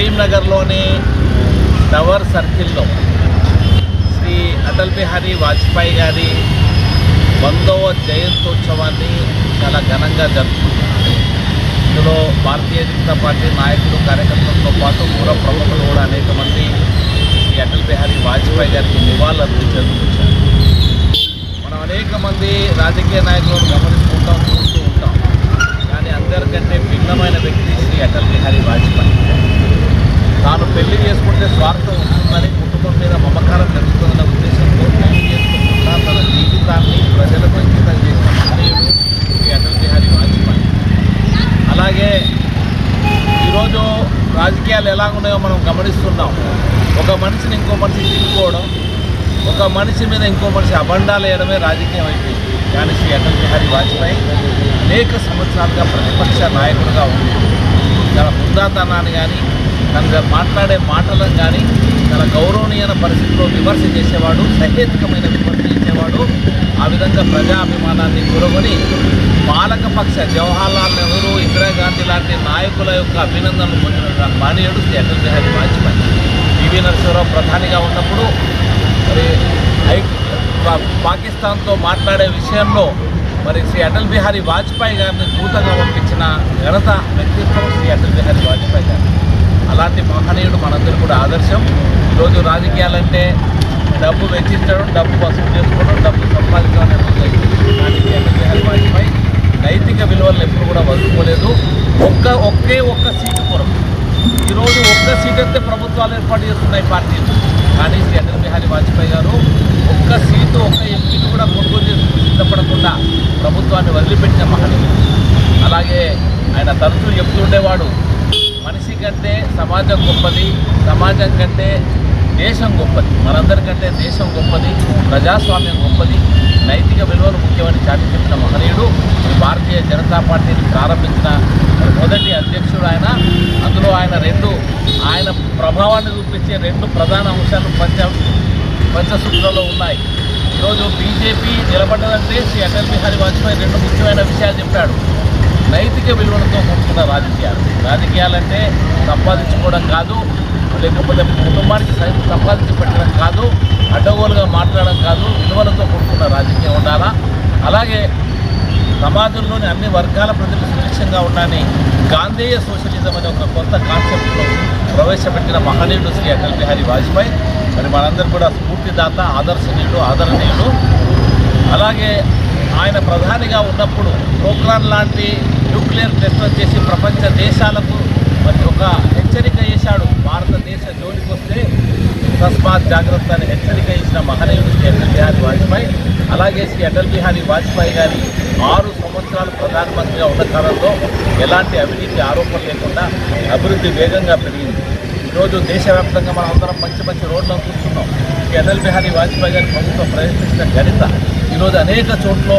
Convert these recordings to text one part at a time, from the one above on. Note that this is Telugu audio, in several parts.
కరీంనగర్లోని టవర్ సర్కిల్లో శ్రీ అటల్ బిహారీ వాజ్పేయి గారి వందవ జయంతోత్సవాన్ని చాలా ఘనంగా జరుపుకుంటున్నారు. ఇందులో భారతీయ జనతా పార్టీ నాయకులు కార్యకర్తలతో పాటు పూర్వ ప్రముఖులు కూడా అనేక మంది శ్రీ అటల్ బిహారీ వాజ్పేయి గారికి నివాళులు అర్పించేందుకు మనం అనేక మంది రాజకీయ నాయకులను గమనిస్తుంటాం చూస్తూ ఉంటాం. కానీ అందరికంటే భిన్నమైన వ్యక్తి శ్రీ అటల్ బిహారీ వాజ్పేయి పెళ్ళి చేసుకుంటే స్వార్థం ఉంటుందని కుటుంబం మీద మమకారం పెరుగుతుందన్న ఉద్దేశంతో పెళ్ళి చేసుకుంటున్నా తన జీవితాన్ని ప్రజలకు అంకితం చేసిన మహనీయుడు శ్రీ అటల్ బిహారీ వాజ్పేయి. అలాగే ఈరోజు రాజకీయాలు ఎలా ఉన్నాయో మనం గమనిస్తున్నాం. ఒక మనిషిని ఇంకో మనిషి తీసుకోవడం ఒక మనిషి మీద ఇంకో మనిషి అబండాలు వేయడమే రాజకీయం అయిపోయింది. కానీ శ్రీ అటల్ బిహారీ వాజ్పేయి అనేక సంవత్సరాలుగా ప్రతిపక్ష నాయకుడిగా ఉంది తన బృందాతనాన్ని కానీ తన మాట్లాడే మాటలను కానీ తన గౌరవనీయమైన పరిస్థితిలో విమర్శ చేసేవాడు సహేతుకమైన విమర్శ చేసేవాడు ఆ విధంగా ప్రజాభిమానాన్ని కూరగొని పాలకపక్ష జవహర్లాల్ నెహ్రూ ఇందిరాగాంధీ లాంటి నాయకుల యొక్క అభినందనలు పొందిన మానీయుడు శ్రీ అటల్ బిహారీ వాజ్పేయి. పివి నరసింహరావు ప్రధానిగా ఉన్నప్పుడు మరి పాకిస్తాన్తో మాట్లాడే విషయంలో మరి శ్రీ అటల్ బిహారీ వాజ్పేయి గారిని దూతగా పంపించిన ఘనత వ్యక్తిత్వం శ్రీ అటల్ బిహారీ వాజ్పేయి గారు అలాంటి మహనీయుడు మనందరూ కూడా ఆదర్శం. ఈరోజు రాజకీయాలంటే డబ్బు వెచ్చించడం డబ్బు వసూలు చేసుకోవడం డబ్బు సంపాదించడం అనే వాజ్పేయి నైతిక విలువలను ఎప్పుడు కూడా వదులుకోలేదు. ఒక్క ఒకే ఒక్క సీటు కొరకు. ఈరోజు ఒక్క సీట్ అయితే ప్రభుత్వాలు ఏర్పాటు చేస్తున్నాయి పార్టీలు. కానీ శ్రీ అటల్ బిహారీ వాజ్పేయి గారు ఒక్క సీటు ఒక్క ఎంపీని కూడా కొనుగోలు చేసుకుని సిద్ధపడకుండా ప్రభుత్వాన్ని వదిలిపెట్టిన మహనీయుడు. అలాగే ఆయన తరచూ చెప్తుండేవాడు కంటే సమాజం గొప్పది సమాజం కంటే దేశం గొప్పది మనందరికంటే దేశం గొప్పది ప్రజాస్వామ్యం గొప్పది. నైతిక విలువలు ముఖ్యమని చాటి చెప్పిన మహనీయుడు భారతీయ జనతా పార్టీని ప్రారంభించిన మొదటి అధ్యక్షుడు ఆయన. అందులో ఆయన రెండు ఆయన ప్రభావాన్ని చూపించే రెండు ప్రధాన అంశాలు పంచ పంచసూత్రంలో ఉన్నాయి. ఈరోజు బీజేపీ నిలబడ్డదంటే శ్రీ అటల్ బిహారీ వాజ్పేయి రెండు ముఖ్యమైన విషయాలు చెప్పాడు. నైతిక విలువలతో కూర్చున్న రాజకీయాలు. రాజకీయాలంటే సంపాదించుకోవడం కాదు లేకపోతే కుటుంబానికి సైతం సంపాదించి పెట్టడం కాదు అడ్డగోలుగా మాట్లాడడం కాదు విలువలతో కూడుకున్న రాజకీయం ఉండాలా? అలాగే సమాజంలోని అన్ని వర్గాల ప్రజలు సురక్షంగా ఉండాలని గాంధేయ సోషలిజం అనే ఒక కొత్త కాన్సెప్ట్లో ప్రవేశపెట్టిన మహనీయుడు శ్రీ అటల్ బిహారీ వాజ్పేయి. మరి మనందరూ కూడా స్ఫూర్తిదాత ఆదర్శనీయుడు ఆదరణీయుడు అలాగే ఆయన ప్రధానిగా ఉన్నప్పుడు ప్రోగ్రాన్ లాంటి న్యూక్లియర్ టెస్టులు చేసి ప్రపంచ దేశాలకు మరి ఒక హెచ్చరిక చేశాడు. భారతదేశ జోలికి వస్తే అకస్మాత్ జాగ్రత్త అని హెచ్చరిక ఇచ్చిన మహనీయుడు శ్రీ అటల్ బిహారీ వాజ్పేయి అలాగే శ్రీ అటల్ బిహారీ వాజ్పేయి గారి ఆరు సంవత్సరాలు ప్రధానమంత్రిగా ఉన్న కాలంలో ఎలాంటి అవినీతి ఆరోపణ లేకుండా అభివృద్ధి వేగంగా పెరిగింది. ఈరోజు దేశవ్యాప్తంగా మనం అందరం మంచి మంచి రోడ్లను చూస్తున్నాం శ్రీ అటల్ బిహారీ వాజ్పేయి గారి ప్రభుత్వం ప్రయత్నించిన గణిత ఈరోజు అనేక చోట్ల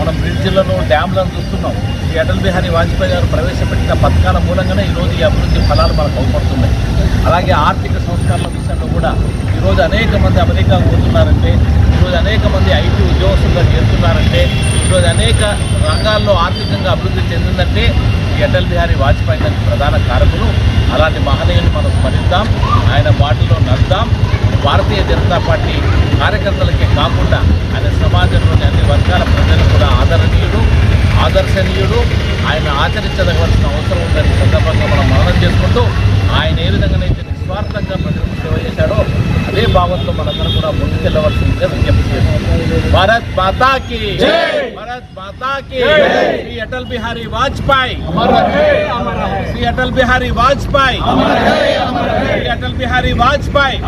మనం బ్రిడ్జిలను డ్యామ్లను చూస్తున్నాం. ఈ అటల్ బిహారీ వాజ్పేయి గారు ప్రవేశపెట్టిన పథకాల మూలంగానే ఈరోజు ఈ అభివృద్ధి ఫలాలు మనకు అవపడుతున్నాయి. అలాగే ఆర్థిక సంస్కరణల విషయంలో కూడా ఈరోజు అనేక మంది అమెరికా పోతున్నారంటే ఈరోజు అనేక మంది ఐటీ ఉద్యోగస్తులుగా చేరుతున్నారంటే ఈరోజు అనేక రంగాల్లో ఆర్థికంగా అభివృద్ధి చెందిందంటే ఈ అటల్ బిహారీ వాజ్పేయి గారి ప్రధాన కారకులు. అలాంటి మహనీయుని మనం స్మరిద్దాం. ఆయన బాటలో నడుద్దాం. భారతీయ జనతా పార్టీ కార్యకర్తలకే కాకుండా ఆయన సమాజంలోని అన్ని వర్గాల ప్రజలు కూడా ఆదరణీయుడు ఆదర్శనీయుడు. ఆయన ఆచరించదగవలసిన అవసరం ఉందని సందర్భంగా మనం మననం చేసుకుంటూ ఆయన ఏ విధంగానైతే నిస్వార్థంగా ప్రజలకు భావంతో మనందరం కూడా ముందుకెళ్ళవలసిందిగా విజ్ఞప్తి చేస్తున్నాం భారత్ మాతాకి భారత్ మాతాకి శ్రీ అటల్ బిహారీ వాజ్పేయి శ్రీ అటల్ బిహారీ వాజ్పేయి శ్రీ అటల్ బిహారీ వాజ్పేయి